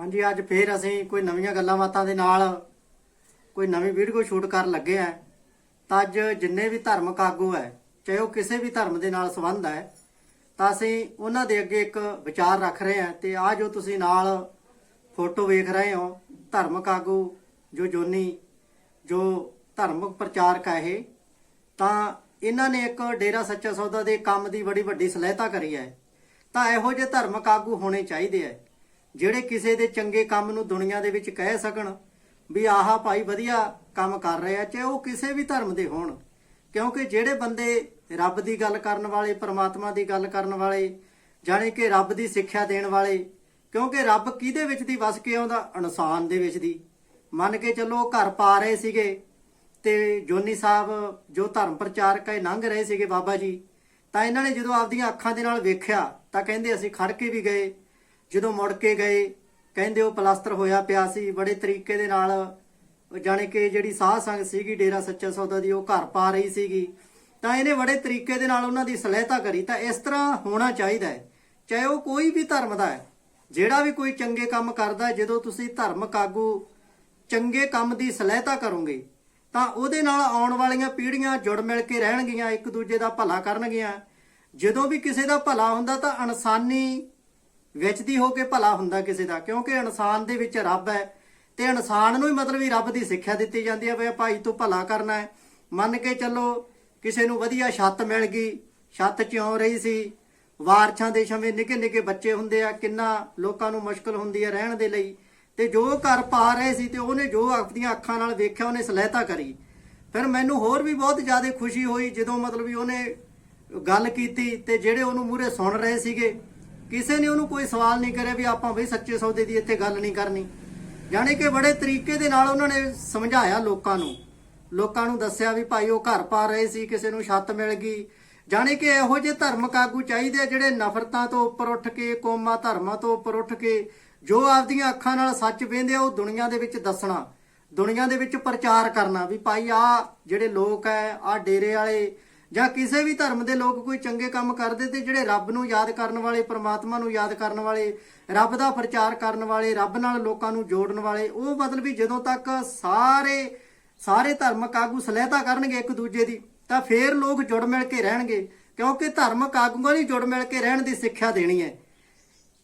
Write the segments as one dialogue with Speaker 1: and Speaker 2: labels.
Speaker 1: ਹਾਂਜੀ, ਅੱਜ ਫੇਰ ਅਸੀਂ ਕੋਈ ਨਵੀਆਂ ਗੱਲਾਂ ਬਾਤਾਂ ਦੇ ਨਾਲ ਕੋਈ ਨਵੀਂ ਵੀਡੀਓ ਸ਼ੂਟ ਕਰਨ ਲੱਗੇ ਆ। ਤਾਂ ਅੱਜ ਜਿੰਨੇ ਵੀ ਧਾਰਮਿਕ ਆਗੂ ਹੈ, ਚਾਹੇ ਉਹ ਕਿਸੇ ਵੀ ਧਰਮ ਦੇ ਨਾਲ ਸੰਬੰਧ ਹੈ, ਤਾਂ ਅਸੀਂ ਉਹਨਾਂ ਦੇ ਅੱਗੇ ਇੱਕ ਵਿਚਾਰ ਰੱਖ ਰਹੇ ਹਾਂ ਤੇ ਆ ਜੋ ਤੁਸੀਂ ਨਾਲ ਫੋਟੋ ਵੇਖ ਰਹੇ ਹੋ ਧਾਰਮਿਕ ਆਗੂ ਜੋ ਜੋਨੀ, ਜੋ ਧਾਰਮਿਕ ਪ੍ਰਚਾਰਕ ਹੈ ਇਹ, ਤਾਂ ਇਹਨਾਂ ਨੇ ਇੱਕ ਡੇਰਾ ਸੱਚਾ ਸੌਦਾ ਦੇ ਕੰਮ ਦੀ ਬੜੀ ਵੱਡੀ ਸਲਾਹਤਾ ਕਰੀ ਹੈ। ਤਾਂ ਇਹੋ ਜਿਹੇ ਧਾਰਮਿਕ ਆਗੂ ਹੋਣੇ ਚਾਹੀਦੇ ਹੈ। ਜਿਹੜੇ ਕਿਸੇ ਦੇ ਚੰਗੇ ਕੰਮ ਨੂੰ ਦੁਨੀਆ ਦੇ ਵਿੱਚ ਕਹਿ ਸਕਣ ਵੀ ਆਹਾ ਭਾਈ ਵਧੀਆ ਕੰਮ ਕਰ ਰਹੇ ਆ ਚਾਹੇ ਉਹ ਕਿਸੇ ਵੀ ਧਰਮ ਦੇ ਹੋਣ। ਕਿਉਂਕਿ ਜਿਹੜੇ ਬੰਦੇ ਰੱਬ ਦੀ ਗੱਲ ਕਰਨ ਵਾਲੇ, ਪਰਮਾਤਮਾ ਦੀ ਗੱਲ ਕਰਨ ਵਾਲੇ, ਜਾਣੇ ਕਿ ਰੱਬ ਦੀ ਸਿੱਖਿਆ ਦੇਣ ਵਾਲੇ, ਕਿਉਂਕਿ ਰੱਬ ਕਿਹਦੇ ਵਿੱਚ ਦੀ ਵਸ ਕੇ ਆਉਂਦਾ? ਇਨਸਾਨ ਦੇ ਵਿੱਚ ਦੀ। ਮੰਨ ਕੇ ਚੱਲੋ ਉਹ ਘਰ ਪਾ ਰਹੇ ਸੀਗੇ ਤੇ ਜੋਨੀ ਸਾਹਿਬ ਜੋ ਧਰਮ ਪ੍ਰਚਾਰਕ ਹੈ, ਲੰਘ ਰਹੇ ਸੀਗੇ ਬਾਬਾ ਜੀ, ਤਾਂ ਇਹਨਾਂ ਨੇ ਜਦੋਂ ਆਪਦੀਆਂ ਅੱਖਾਂ ਦੇ ਨਾਲ ਵੇਖਿਆ, ਤਾਂ ਕਹਿੰਦੇ ਅਸੀਂ ਖੜ ਕੇ ਵੀ ਗਏ। ਜਦੋਂ ਮੁੜ ਕੇ ਗਏ, ਕਹਿੰਦੇ ਉਹ ਪਲਾਸਟਰ ਹੋਇਆ ਪਿਆ ਸੀ। ਬੜੇ ਤਰੀਕੇ ਦੇ ਨਾਲ ਜਾਣੇ ਕਿ ਜਿਹੜੀ ਸਾਧ ਸੰਗ ਸੀਗੀ ਡੇਰਾ ਸੱਚਾ ਸੌਦਾ ਦੀ, ਉਹ ਘਰ ਪਾ ਰਹੀ ਸੀਗੀ। ਤਾਂ ਇਹਨੇ ਬੜੇ ਤਰੀਕੇ ਦੇ ਨਾਲ ਉਹਨਾਂ ਦੀ ਸਲਾਹਤਾ ਕਰੀ। ਤਾਂ ਇਸ ਤਰ੍ਹਾਂ ਹੋਣਾ ਚਾਹੀਦਾ ਹੈ। ਚਾਹੇ ਉਹ ਕੋਈ ਵੀ ਧਰਮ ਦਾ ਹੈ, ਜਿਹੜਾ ਵੀ ਕੋਈ ਚੰਗੇ ਕੰਮ ਕਰਦਾ ਜਦੋਂ ਤੁਸੀਂ ਧਰਮਕ ਆਗੂ ਚੰਗੇ ਕੰਮ ਦੀ ਸਲਾਹਤਾ ਕਰੋਗੇ, ਤਾਂ ਉਹਦੇ ਨਾਲ ਆਉਣ ਵਾਲੀਆਂ ਪੀੜ੍ਹੀਆਂ ਜੁੜ ਮਿਲ ਕੇ ਰਹਿਣਗੀਆਂ, ਇੱਕ ਦੂਜੇ ਦਾ ਭਲਾ ਕਰਨਗੀਆਂ। ਜਦੋਂ ਵੀ ਕਿਸੇ ਦਾ ਭਲਾ ਹੁੰਦਾ ਤਾਂ ਇਨਸਾਨੀ ਵਿੱਚ ਦੀ ਹੋ ਕੇ ਭਲਾ ਹੁੰਦਾ ਕਿਸੇ ਦਾ, ਕਿਉਂਕਿ ਇਨਸਾਨ ਦੇ ਵਿੱਚ ਰੱਬ ਹੈ, ਤੇ ਇਨਸਾਨ ਨੂੰ ਹੀ ਮਤਲਬ ਹੀ ਰੱਬ ਦੀ ਸਿੱਖਿਆ ਦਿੱਤੀ ਜਾਂਦੀ ਹੈ, ਵੀ ਭਾਈ ਤੂੰ ਭਲਾ ਕਰਨਾ ਹੈ। ਮੰਨ ਕੇ ਚੱਲੋ ਕਿਸੇ ਨੂੰ ਵਧੀਆ ਛੱਤ ਮਿਲ ਗਈ, ਛੱਤ ਚਿਉਂ ਰਹੀ ਸੀ ਵਾਰਛਾਂ ਦੇ ਸਮੇਂ ਨਿੱਕੇ ਨਿੱਕੇ ਬੱਚੇ ਹੁੰਦੇ ਆ, ਕਿੰਨਾ ਲੋਕਾਂ ਨੂੰ ਮੁਸ਼ਕਲ ਹੁੰਦੀ ਹੈ ਰਹਿਣ ਦੇ ਲਈ, ਤੇ ਜੋ ਘਰ ਪਾ ਰਹੇ ਸੀ ਤੇ ਉਹਨੇ ਜੋ ਆਪਣੀਆਂ ਅੱਖਾਂ ਨਾਲ ਵੇਖਿਆ, ਉਹਨੇ ਸਲਾਹਤਾ ਕਰੀ। ਫਿਰ ਮੈਨੂੰ ਹੋਰ ਵੀ ਬਹੁਤ ਜ਼ਿਆਦਾ ਖੁਸ਼ੀ ਹੋਈ ਜਦੋਂ ਮਤਲਬ ਵੀ ਉਹਨੇ ਗੱਲ ਕੀਤੀ ਤੇ ਜਿਹੜੇ ਉਹਨੂੰ ਮੂਰੇ ਸੁਣ ਰਹੇ ਸੀਗੇ ਕਿਸੇ ਨੇ ਉਹਨੂੰ ਕੋਈ ਸਵਾਲ ਨਹੀਂ ਕਰਿਆ ਵੀ ਆਪਾਂ ਬਈ ਸੱਚੇ ਸੌਦੇ ਦੀ ਇੱਥੇ ਗੱਲ ਨਹੀਂ ਕਰਨੀ। ਜਾਣੀ ਕਿ ਬੜੇ ਤਰੀਕੇ ਦੇ ਨਾਲ ਉਹਨਾਂ ਨੇ ਸਮਝਾਇਆ ਲੋਕਾਂ ਨੂੰ। ਲੋਕਾਂ ਨੂੰ ਦੱਸਿਆ ਵੀ ਭਾਈ ਉਹ ਘਰ ਪਾ ਰਹੇ ਸੀ, ਕਿਸੇ ਨੂੰ ਛੱਤ ਮਿਲ ਗਈ। ਜਾਣੀ ਕਿ ਇਹੋ ਜਿਹੇ ਧਰਮਿਕ ਆਗੂ ਚਾਹੀਦੇ ਆ ਜਿਹੜੇ ਨਫ਼ਰਤਾਂ ਤੋਂ ਉੱਪਰ ਉੱਠ ਕੇ, ਕੌਮਾਂ ਧਰਮਾਂ ਤੋਂ ਉੱਪਰ ਉੱਠ ਕੇ ਜੋ ਆਪਦੀਆਂ ਅੱਖਾਂ ਨਾਲ ਸੱਚ ਵੇਂਦੇ ਆ, ਉਹ ਦੁਨੀਆ ਦੇ ਵਿੱਚ ਦੱਸਣਾ, ਦੁਨੀਆ ਦੇ ਵਿੱਚ ਪ੍ਰਚਾਰ ਕਰਨਾ ਵੀ ਭਾਈ ਆ ਜਿਹੜੇ ਲੋਕ ਐ ਆ ਡੇਰੇ ਵਾਲੇ ਜਾਂ ਕਿਸੇ ਵੀ ਧਰਮ ਦੇ ਲੋਕ ਕੋਈ ਚੰਗੇ ਕੰਮ ਕਰਦੇ ਤੇ ਜਿਹੜੇ ਰੱਬ ਨੂੰ ਯਾਦ ਕਰਨ ਵਾਲੇ, ਪਰਮਾਤਮਾ ਨੂੰ ਯਾਦ ਕਰਨ ਵਾਲੇ, ਰੱਬ ਦਾ ਪ੍ਰਚਾਰ ਕਰਨ ਵਾਲੇ, ਰੱਬ ਨਾਲ ਲੋਕਾਂ ਨੂੰ ਜੋੜਨ ਵਾਲੇ, ਉਹ ਮਤਲਬ ਵੀ ਜਦੋਂ ਤੱਕ ਸਾਰੇ ਸਾਰੇ ਧਰਮਕ ਆਗੂ ਸਲਾਹਤਾ ਕਰਨਗੇ ਇੱਕ ਦੂਜੇ ਦੀ, ਤਾਂ ਫੇਰ ਲੋਕ ਜੁੜ ਮਿਲ ਕੇ ਰਹਿਣਗੇ, ਕਿਉਂਕਿ ਧਰਮਕ ਆਗੂਆਂ ਨੇ ਜੁੜ ਮਿਲ ਕੇ ਰਹਿਣ ਦੀ ਸਿੱਖਿਆ ਦੇਣੀ ਹੈ।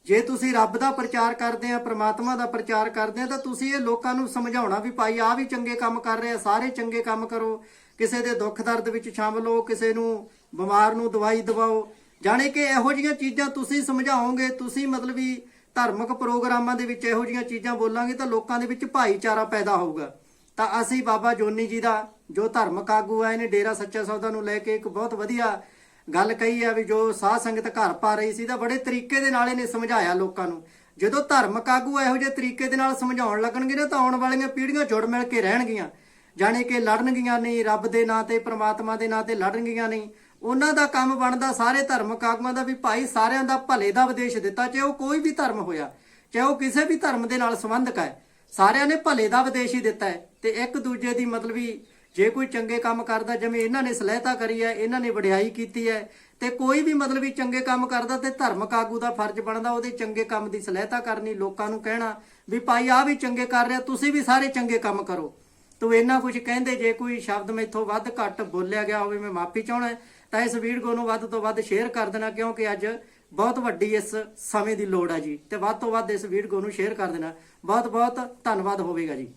Speaker 1: ਜੇ ਤੁਸੀਂ ਰੱਬ ਦਾ ਪ੍ਰਚਾਰ ਕਰਦੇ ਆ, ਪ੍ਰਮਾਤਮਾ ਦਾ ਪ੍ਰਚਾਰ ਕਰਦੇ ਆ, ਤਾਂ ਤੁਸੀਂ ਇਹ ਲੋਕਾਂ ਨੂੰ ਸਮਝਾਉਣਾ ਵੀ ਭਾਈ ਆ ਵੀ ਚੰਗੇ ਕੰਮ ਕਰ ਰਹੇ ਆ, ਸਾਰੇ ਚੰਗੇ ਕੰਮ ਕਰੋ। ਕਿਸੇ ਦੇ ਦੁੱਖ ਦਰਦ ਵਿੱਚ ਸ਼ਾਮਲ ਹੋ, ਕਿਸੇ ਨੂੰ ਬਿਮਾਰ ਨੂੰ ਦਵਾਈ ਦਿਵਾਓ। ਜਾਣੇ ਕਿ ਇਹੋ ਜਿਹੀਆਂ ਚੀਜ਼ਾਂ ਤੁਸੀਂ ਸਮਝਾਓਗੇ, ਤੁਸੀਂ ਮਤਲਬ ਵੀ ਧਾਰਮਿਕ ਪ੍ਰੋਗਰਾਮਾਂ ਦੇ ਵਿੱਚ ਇਹੋ ਜਿਹੀਆਂ ਚੀਜ਼ਾਂ ਬੋਲਾਂਗੇ ਤਾਂ ਲੋਕਾਂ ਦੇ ਵਿੱਚ ਭਾਈਚਾਰਾ ਪੈਦਾ ਹੋਊਗਾ। ਤਾਂ ਅਸੀਂ ਬਾਬਾ ਜੋਨੀ ਜੀ ਦਾ ਜੋ ਧਾਰਮਿਕ ਆਗੂ ਆਏ ਨੇ ਡੇਰਾ ਸੱਚਾ ਸੌਦਾ ਨੂੰ ਲੈ ਕੇ ਇੱਕ ਬਹੁਤ ਵਧੀਆ ਗੱਲ ਕਹੀ ਆ ਵੀ ਜੋ ਸਾਧ ਸੰਗਤ ਘਰ ਪਾ ਰਹੀ ਸੀ ਤਾਂ ਬੜੇ ਤਰੀਕੇ ਦੇ ਨਾਲ ਇਹਨੇ ਸਮਝਾਇਆ ਲੋਕਾਂ ਨੂੰ। ਜਦੋਂ ਧਾਰਮਿਕ ਆਗੂ ਇਹੋ ਜਿਹੇ ਤਰੀਕੇ ਦੇ ਨਾਲ ਸਮਝਾਉਣ ਲੱਗਣਗੇ ਨਾ ਤਾਂ ਆਉਣ ਵਾਲੀਆਂ ਪੀੜ੍ਹੀਆਂ ਜੁੜ ਮਿਲ ਕੇ ਰਹਿਣਗੀਆਂ। ਜਾਣੇ ਕਿ ਲੜਨਗੀਆਂ ਨਹੀਂ, ਰੱਬ ਦੇ ਨਾਂ ਤੇ, ਪ੍ਰਮਾਤਮਾ ਦੇ ਨਾਂ ਤੇ ਲੜਨਗੀਆਂ ਨਹੀਂ। ਉਹਨਾਂ ਦਾ ਕੰਮ ਬਣਦਾ ਸਾਰੇ ਧਰਮਿਕ ਆਗੂਆਂ ਦਾ ਵੀ ਭਾਈ ਸਾਰਿਆਂ ਦਾ ਭਲੇ ਦਾ ਉਪਦੇਸ਼ ਦਿੱਤਾ, ਚਾਹੇ ਉਹ ਕੋਈ ਵੀ ਧਰਮ ਹੋਇਆ, ਚਾਹੇ ਉਹ ਕਿਸੇ ਵੀ ਧਰਮ ਦੇ ਨਾਲ ਸੰਬੰਧਕ ਹੈ। ਸਾਰਿਆਂ ਨੇ ਭਲੇ ਦਾ ਉਪਦੇਸ਼ ਹੀ ਦਿੱਤਾ ਹੈ। ਤੇ ਇੱਕ ਦੂਜੇ ਦੀ ਮਤਲਬ ਵੀ ਜੇ ਕੋਈ ਚੰਗੇ ਕੰਮ ਕਰਦਾ, ਜਿਵੇਂ ਇਹਨਾਂ ਨੇ ਸਲਾਹਤਾ ਕਰੀ ਹੈ, ਇਹਨਾਂ ਨੇ ਵਡਿਆਈ ਕੀਤੀ ਹੈ, ਤੇ ਕੋਈ ਵੀ ਮਤਲਬ ਵੀ ਚੰਗੇ ਕੰਮ ਕਰਦਾ ਤੇ ਧਰਮਿਕ ਆਗੂ ਦਾ ਫਰਜ਼ ਬਣਦਾ, ਉਹਦੇ ਚੰਗੇ ਕੰਮ ਦੀ ਸਲਾਹਤਾ ਕਰਨੀ, ਲੋਕਾਂ ਨੂੰ ਕਹਿਣਾ ਵੀ ਭਾਈ ਆ ਵੀ ਚੰਗੇ ਕਰ ਰਿਹਾ, ਤੁਸੀਂ ਵੀ ਸਾਰੇ ਚੰਗੇ ਕੰਮ ਕਰੋ। ਤੂੰ ਇੰਨਾ ਕੁਝ ਕਹਿੰਦੇ, ਜੇ ਕੋਈ ਸ਼ਬਦ ਮੈਥੋਂ ਵੱਧ ਘੱਟ ਬੋਲਿਆ ਗਿਆ ਹੋਵੇ, ਮੈਂ ਮਾਫੀ ਚਾਹਣਾ ਤਾਂ ਇਸ ਵੀਡੀਓ ਨੂੰ ਵੱਧ ਤੋਂ ਵੱਧ ਸ਼ੇਅਰ ਕਰ ਦੇਣਾ, ਕਿਉਂਕਿ ਅੱਜ ਬਹੁਤ ਵੱਡੀ ਇਸ ਸਮੇਂ ਦੀ ਲੋੜ ਆ ਜੀ। ਤੇ ਵੱਧ ਤੋਂ ਵੱਧ ਇਸ ਵੀਡੀਓ ਨੂੰ ਸ਼ੇਅਰ ਕਰ ਦੇਣਾ। ਬਹੁਤ ਬਹੁਤ ਧੰਨਵਾਦ ਹੋਵੇਗਾ ਜੀ।